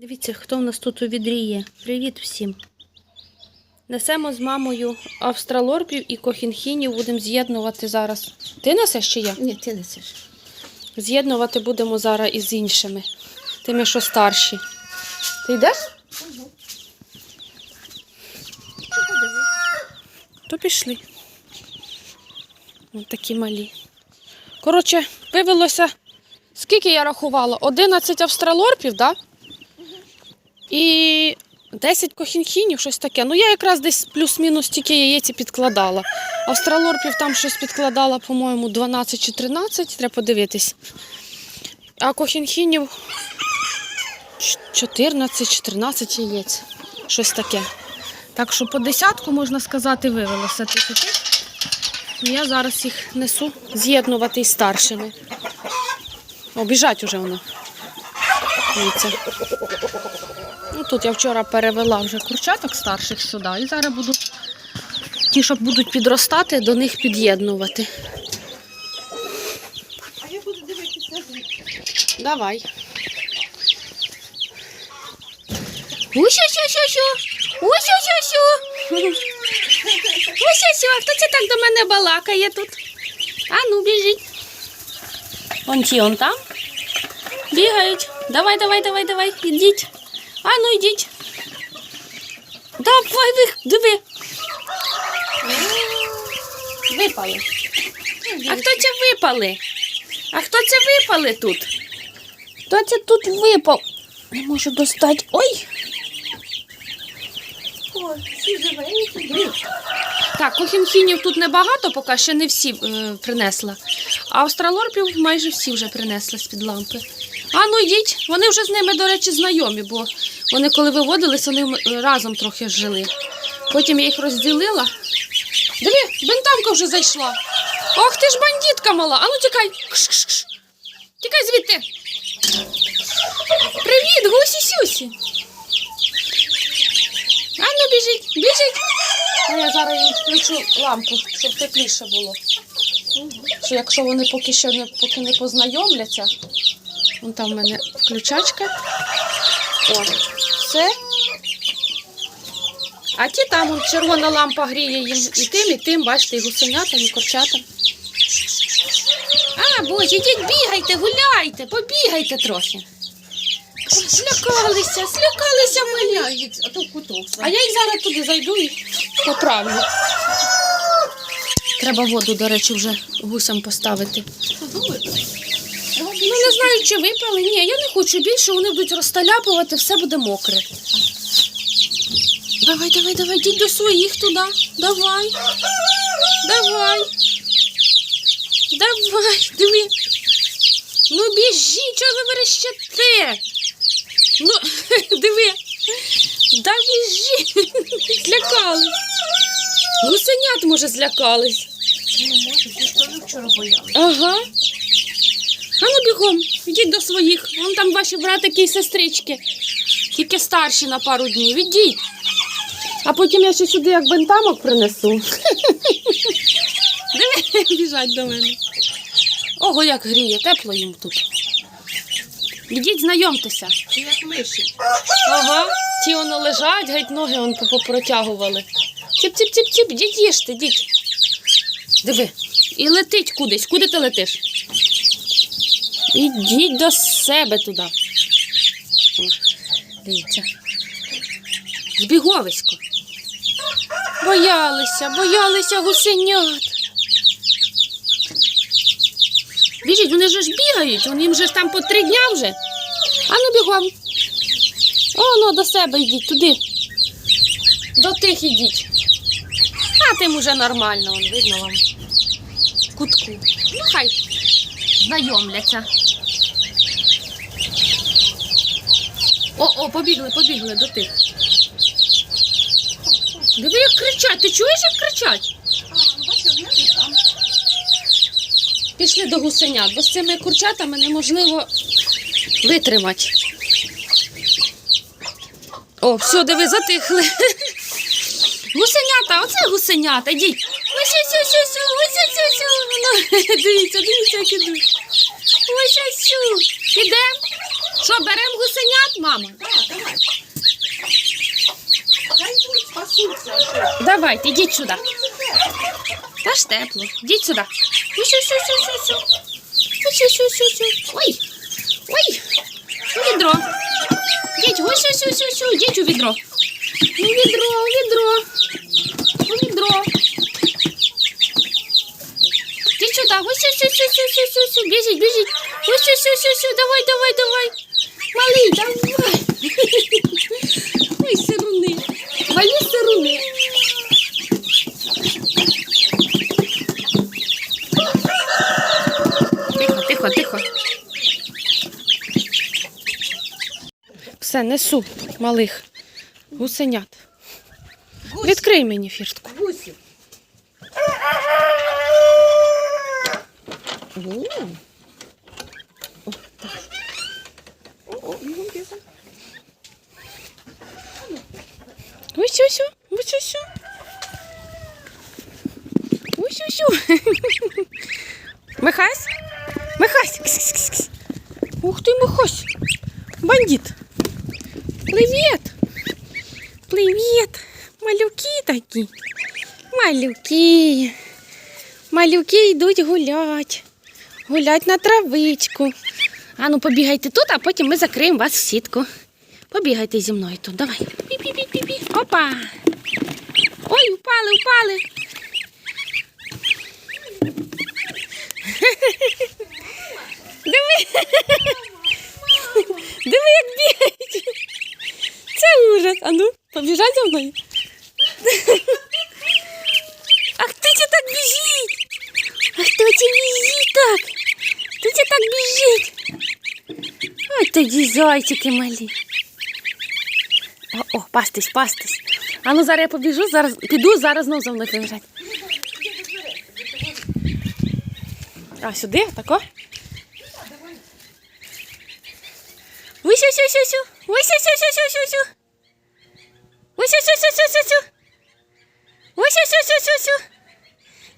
Дивіться, хто в нас тут у відрі є. Привіт всім. Несемо з мамою австралорпів і кохінхінів будемо з'єднувати зараз. Ти несеш чи я? Ні, ти несеш. З'єднувати будемо зараз із іншими. Тими, що старші. Ти йдеш? То пішли. Ось такі малі. Коротше, вивелося. Скільки я рахувала? 11 австралорпів, так? Да? І 10 кохінхінів, щось таке. Ну, я якраз десь плюс-мінус тільки яєці підкладала. Австралорпів там щось підкладала, по-моєму, 12 чи 13, треба подивитись. А кохінхінів 14-14 яєць. Щось таке. Так що по десятку, можна сказати, вивелося тільки. Я зараз їх несу з'єднувати із старшими. О, біжать уже воно. Дивіться. Ну, тут я вчора перевела вже курчаток старших сюди. І зараз буду ті, що будуть підростати, до них під'єднувати. А я буду дивитися звідки. Давай. Усю-сю-сю-сю. Усю-сю-сю. Усю-сю. А хто це так до мене балакає тут? А ну, біжіть. Он ті, он там. Бігають. Давай, давай, давай, давай. Ідіть. А ну йдіть. Давай, ви, диви. Випали. А хто це випали? А хто це випали тут? Хто це тут випав? Не можу достати. Ой! О, всі живенькі. Так, кохінхінів тут небагато, поки ще не всі е, принесла. А австралорпів майже всі вже принесли з-під лампи. А ну йдіть, вони вже з ними, до речі, знайомі, бо вони коли виводилися, вони разом трохи жили. Потім я їх розділила. Диви, бентамка вже зайшла. Ох ти ж бандитка мала. А ну тікай. Кш-кш-кш. Тікай звідти. Привіт, гусі сюсі. А ну біжіть, біжіть. А я зараз їм включу лампу, щоб тепліше було. Що якщо вони поки що не, поки не познайомляться. Вон там в мене включачка. О, все. А ті там он, червона лампа гріє їм і тим, і тим, бачите, і гусенятам, і корчатам. А, боже, ідіть бігайте, гуляйте, побігайте трохи. Злякалися, злякалися малі. Я а то в куток. А я їх зараз туди зайду і поправлю. Треба воду, до речі, вже гусям поставити. Ну, не знаю, чи випали. Ні, я не хочу більше, вони будуть розталяпувати, все буде мокре. Давай, давай, давай, йдіть до своїх туди. Давай. Давай. Давай, диви. Ну біжіть, чого ви верещите? Ну, диви. Да біжи. Злякались. Гусенят, може, злякались. Ну, може, ті ж теж вчора боялися. Ага. А ну бігом, йдіть до своїх. Вон там ваші братики і сестрички. Тільки старші на пару днів. Ідіть. А потім я ще сюди як бентамок принесу. Диви, біжать до мене. Ого, як гріє, тепло їм тут. Ідіть, знайомтеся. Як миші. Ага, ті воно лежать, геть ноги он попротягували. Ціп-ціп-ціп-ціп, діть їжте, діть. Диви, і летить кудись. Куди ти летиш? Ідіть до себе туди. О, Дивіться. Збіговисько. Боялися, боялися гусенят. Біжіть, вони вже ж бігають, вони їм же ж там по три дня вже. А ну бігом. О, ну до себе йдіть туди. До тих ідіть. А тим уже нормально, он, видно вам. Кутку. Ну, хай знайомляться. О, о, побігли, побігли до тих. Диви, як кричать. Ти чуєш, як кричать? Ну. Пішли до гусенят, бо з цими курчатами неможливо витримати. О, все, диви, затихли. Гусенята, оце гусенята, йдіть. Ось ось ось ось ось ось ось ось. Ну, Дивіться, дивіться, як ідуть. Ну, підемо. Що, беремо гусенят, мамо. Так, давай. Хай тут спасуться. Давайте, йдіть сюди. Та ж тепло. йдіть сюди. Ну, що, що, що, що, що. Ну, що, що. Ой, ой, у відро. Ідіть, ой, що, що, що, що, у відро. У відро, у відро. У відро. Ідіть сюди, ось, ось, ось, ось, ось, ось, біжіть, біжіть. Усю, сю, сю, сю. Давай, давай, давай. Малий, давай. Ой, сируни. Мої сируни. Тихо, тихо, тихо. Все, несу малих гусенят. Відкрий мені фіртку. Гусі. Ось ось, ось ось. Ось ось. Михась? Михась. Кс-кс-кс-кс. Ух ты, Михась. Бандит. Привет. Привет. Малюки такі. Малюки. Малюки йдуть гулять. Гулять на травичку. А ну побігайте тут, а потім ми закриємо вас в сітку. Побігайте зі мною тут. Давай. Пі-пі-пі-пі. Опа. Ой, упали, упали. Диви. Диви, як бігають. Це ужас. А ну, побіжать зі мною. А хто це так біжить? А хто це біжить так? Хто це так біжить? Ой, тоді зайчики малі. О, о, пастись, пастись. А ну зараз я побіжу, зараз піду, зараз знову за мною побіжать. А сюди, тако? Ось.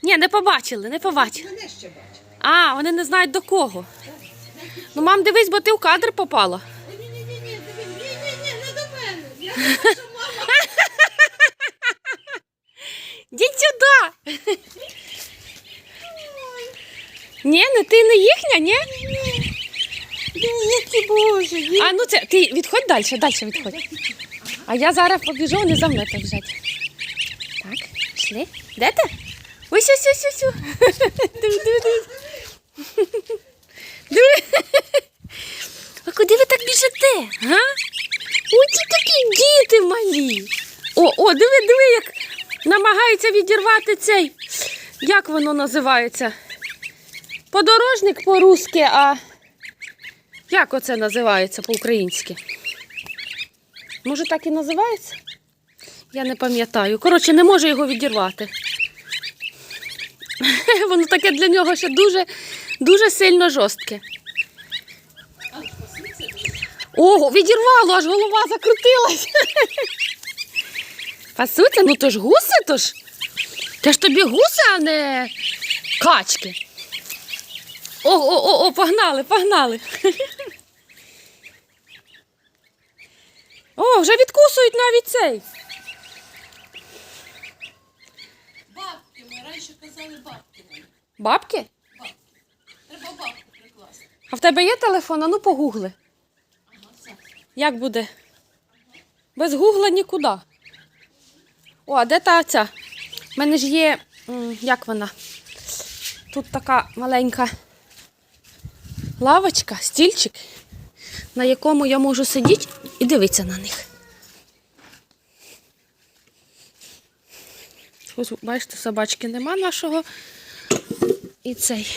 Ні, не побачили, не побачили. Мене ще бачить. А, вони не знають до кого. Ну, мам, дивись, бо ти в кадр попала. Ні-ні-ні, ні-ні-ні, не до мене. Я сюди. Ні, не ти не їхня, ні? Які боже. А ну це ти відходь далі, далі відходь. А я зараз побіжу, вони за мною побіжать. Так, пішли. Де ти? Ось ось ось ось. ось. А куди ви так біжите? Га? Оці такі діти малі. О, о, диви, диви, як намагаються відірвати цей. Як воно називається? Подорожник по-русски, а як оце називається по-українськи? Може, так і називається? Я не пам'ятаю. Коротше, не можу його відірвати. Воно таке для нього ще дуже, дуже сильно жорстке. Ого, відірвало, аж голова закрутилась. Пасуться, ну то ж гуси, то ж. Це ж тобі гуси, а не качки. О, о, о, о, погнали, погнали. О, вже відкусують навіть цей. Бабки, ми раніше казали бабки. мої. Бабки? Треба бабку прикласти. А в тебе є телефон? А ну погугли. Ага, все. Як буде? Без гугла нікуди. О, а де та ця? У мене ж є. Як вона? Тут така маленька лавочка, стільчик, на якому я можу сидіти і дивитися на них. Ось, бачите, собачки нема нашого. І цей.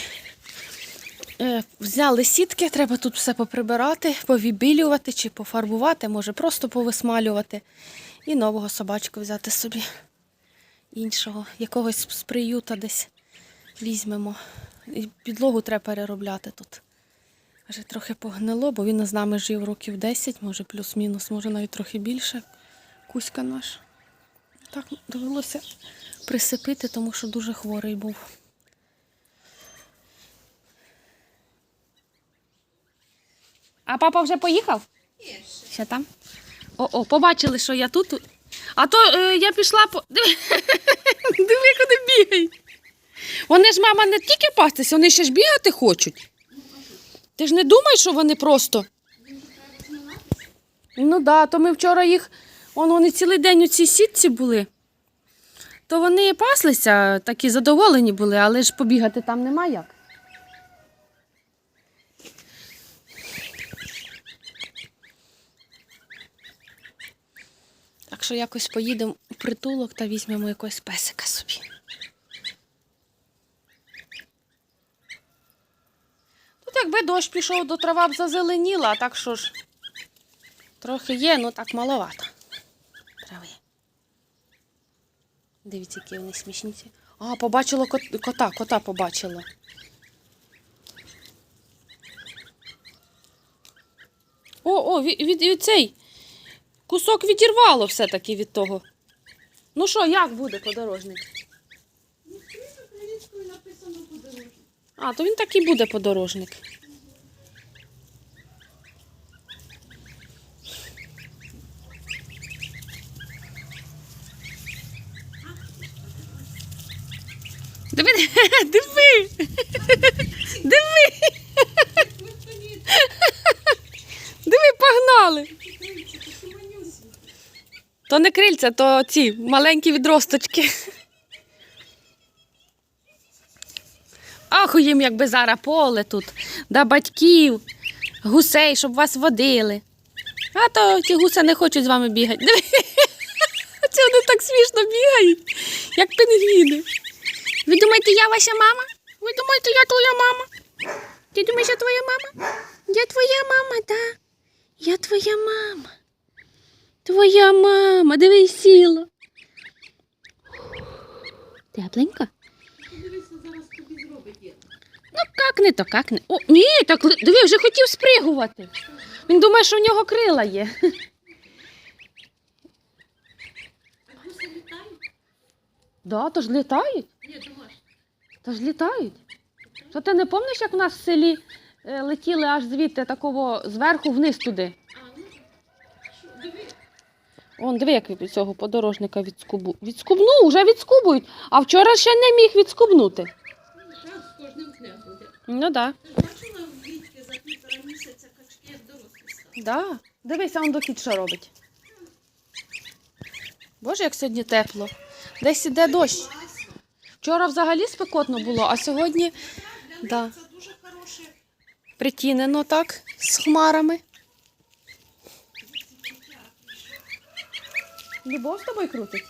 Е, Взяли сітки, треба тут все поприбирати, повібілювати чи пофарбувати, може просто повисмалювати. І нового собачку взяти собі. Іншого, якогось з приюта десь візьмемо. І підлогу треба переробляти тут. Вже трохи погнило, бо він з нами жив років 10, може плюс-мінус, може навіть трохи більше. Кузька наш. Так довелося присипити, тому що дуже хворий був. А папа вже поїхав? Є ще. Там? О, о, побачили, що я тут. А то е, я пішла по. Диви, Диви, куди бігають. Вони ж, мама, не тільки пастися, вони ще ж бігати хочуть. Ти ж не думаєш, що вони просто. Ну да, то ми вчора їх. Вон вони цілий день у цій сітці були. То вони паслися, такі задоволені були, але ж побігати там нема як. Так що якось поїдемо у притулок та візьмемо якогось песика собі. Тут якби дощ пішов, до трава б зазеленіла, так що ж трохи є, ну так маловато. Трави. Дивіться, які вони смішні. ці. А, побачила кот- кота, кота побачила. О, о, від, від, від цей. Кусок відірвало все-таки від того. Ну що, як буде подорожник. А, то він так і буде подорожник. Диви, диви, диви, диви, погнали. То не крильця, то ці маленькі відросточки. Ах, їм якби зараз поле тут, да батьків, гусей, щоб вас водили. А то ті гуси не хочуть з вами бігати. Це вони так смішно бігають, як пінгвіни. Ви думаєте, я ваша мама? Ви думаєте, я твоя мама? Ти думаєш, я твоя мама? Я твоя мама. Да. Я твоя мама. Твоя мама, дивись сіла. Тепленька? Подивися, зараз тобі зробить є. Ну, то какне. О, ні, так диви, вже хотів спригувати. Він думає, що в нього крила є. А гуси літають? Да, то ж літають. Ні, домашні. То ж літають. То ти не пам'ятаєш, як у нас в селі е, летіли аж звідти такого зверху вниз туди? А, ну, що, диви. Он, диви, як від цього подорожника відскубу. Відскубнув, вже відскубують. А вчора ще не міг відскубнути. Ну, так, з кожним днем буде. Ну так. Ти ж бачила в дітки за півтора місяця качки дорослі стали? Да. Да. Дивися, он до кіт що робить. Боже, як сьогодні тепло. Десь іде дощ. Вчора взагалі спекотно було, а сьогодні Да. Притінено так з хмарами. Любов з тобою крутить?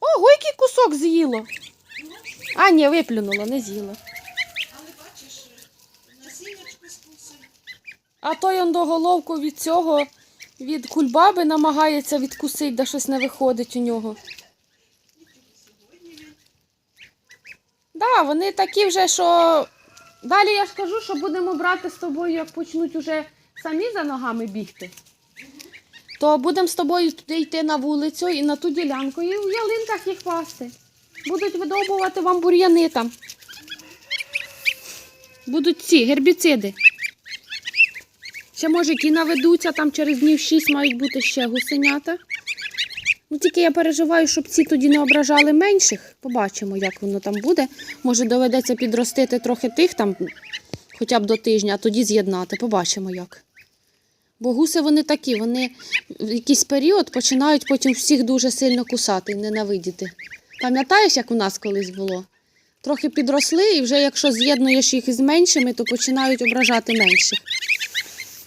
Ого, який кусок з'їло. А, ні, виплюнуло, не з'їло. Але бачиш, насіннячко спусить. А той он до головку від цього, від кульбаби намагається відкусити, да щось не виходить у нього. Да, вони такі вже, що далі я ж кажу, що будемо брати з тобою, як почнуть уже самі за ногами бігти. То будемо з тобою туди йти на вулицю і на ту ділянку, і в ялинках їх пасти. Будуть видовбувати вам бур'яни там. Будуть ці гербіциди. Ще може які наведуться, там через днів 6 мають бути ще гусенята. Ну тільки я переживаю, щоб ці тоді не ображали менших. Побачимо, як воно там буде. Може доведеться підростити трохи тих там хоча б до тижня, а тоді з'єднати. Побачимо як. Бо гуси вони такі, вони в якийсь період починають потім всіх дуже сильно кусати ненавидіти. Пам'ятаєш, як у нас колись було? Трохи підросли, і вже якщо з'єднуєш їх із меншими, то починають ображати менших.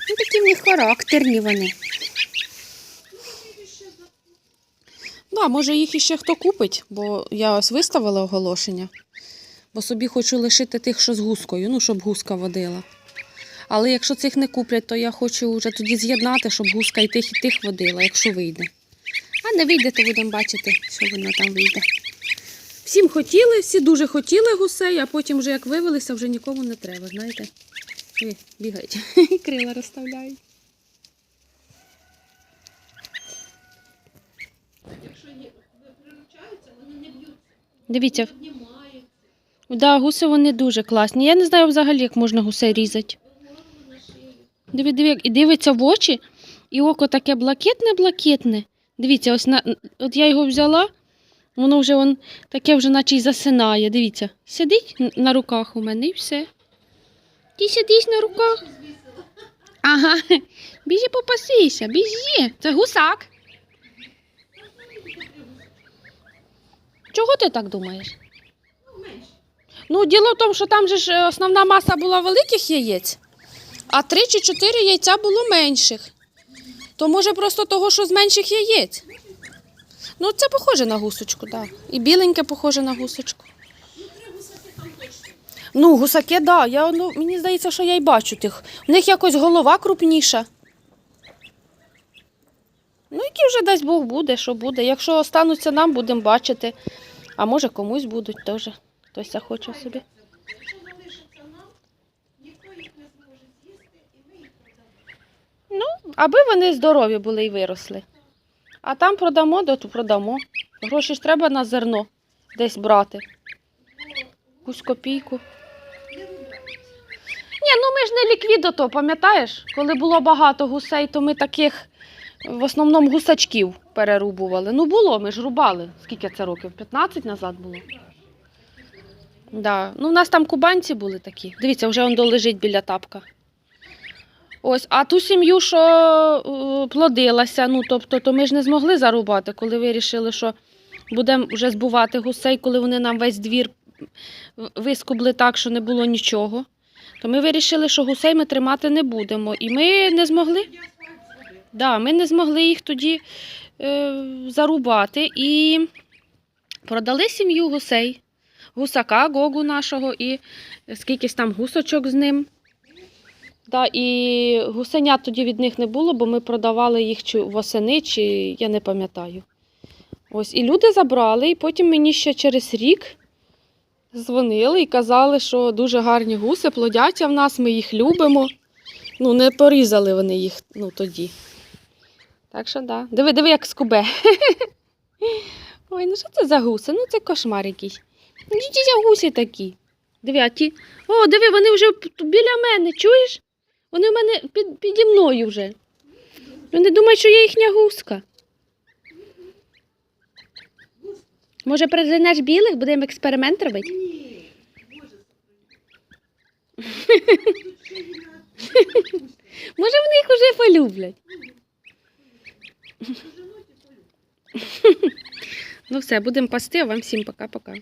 Ну, такі в характерні вони. Да, може їх іще хто купить, бо я ось виставила оголошення. Бо собі хочу лишити тих, що з гускою, ну, щоб гуска водила. Але якщо цих не куплять, то я хочу вже тоді з'єднати, щоб гуска і тих, і тих водила, якщо вийде. А не вийде, то будемо бачити, що воно там вийде. Всім хотіли, всі дуже хотіли гусей, а потім вже як вивелися, вже нікому не треба, знаєте. Ви бігають, крила розставляють. Якщо приручаються, вони не б'ються. Дивіться. Да, гуси вони дуже класні. Я не знаю взагалі, як можна гусей різати. Диви, як- і дивиться в очі, і око таке блакитне-блакитне. Дивіться, ось на, от я його взяла, воно вже он, таке вже наче й засинає. Дивіться, сидить на руках у мене і все. Ти сидиш на руках. Ага, біжи попасися, біжи. Це гусак. Чого ти так думаєш? Ну, діло в тому, що там же ж е, основна маса була великих яєць, а три чи чотири яйця було менших. То може просто того, що з менших яєць. Ну, це похоже на гусочку, так. Да. І біленьке похоже на гусочку. Ну, гусаки, так. Да. Я, ну, мені здається, що я й бачу тих. У них якось голова крупніша. Ну, який вже дасть Бог буде, що буде. Якщо остануться нам, будемо бачити. А може комусь будуть теж. Хтось захоче собі. Ну, аби вони здорові були і виросли. А там продамо, то продамо. Гроші ж треба на зерно десь брати. Якусь копійку. Ні, ну ми ж не ліквідо то, пам'ятаєш? Коли було багато гусей, то ми таких в основному гусачків перерубували. Ну було, ми ж рубали. Скільки це років? 15 назад було. Да. Ну, у нас там кубанці були такі. Дивіться, вже он лежить біля тапка. Ось, а ту сім'ю, що е, плодилася, ну тобто, то ми ж не змогли зарубати, коли вирішили, що будемо вже збувати гусей, коли вони нам весь двір вискубли так, що не було нічого. То ми вирішили, що гусей ми тримати не будемо. І ми не змогли. Да, ми не змогли їх тоді е, зарубати і продали сім'ю гусей. Гусака, гогу нашого і скількись там гусочок з ним. Да, і гусенят тоді від них не було, бо ми продавали їх чи восени, чи я не пам'ятаю. Ось, і люди забрали, і потім мені ще через рік дзвонили і казали, що дуже гарні гуси плодяться в нас, ми їх любимо. Ну, не порізали вони їх ну, тоді. Так що, да. Диви, диви, як скубе. Ой, ну що це за гуси? Ну це кошмар якийсь. Ну, ті за гусі такі. Диви, а ті. О, диви, вони вже біля мене, чуєш? Вони в мене під, піді мною вже. Вони думають, що я їхня гуска. Може, призенеш білих, будемо експеримент робити? Ні, Може, вони їх уже полюблять. Ну все, будемо пасти, а вам всім пока-пока.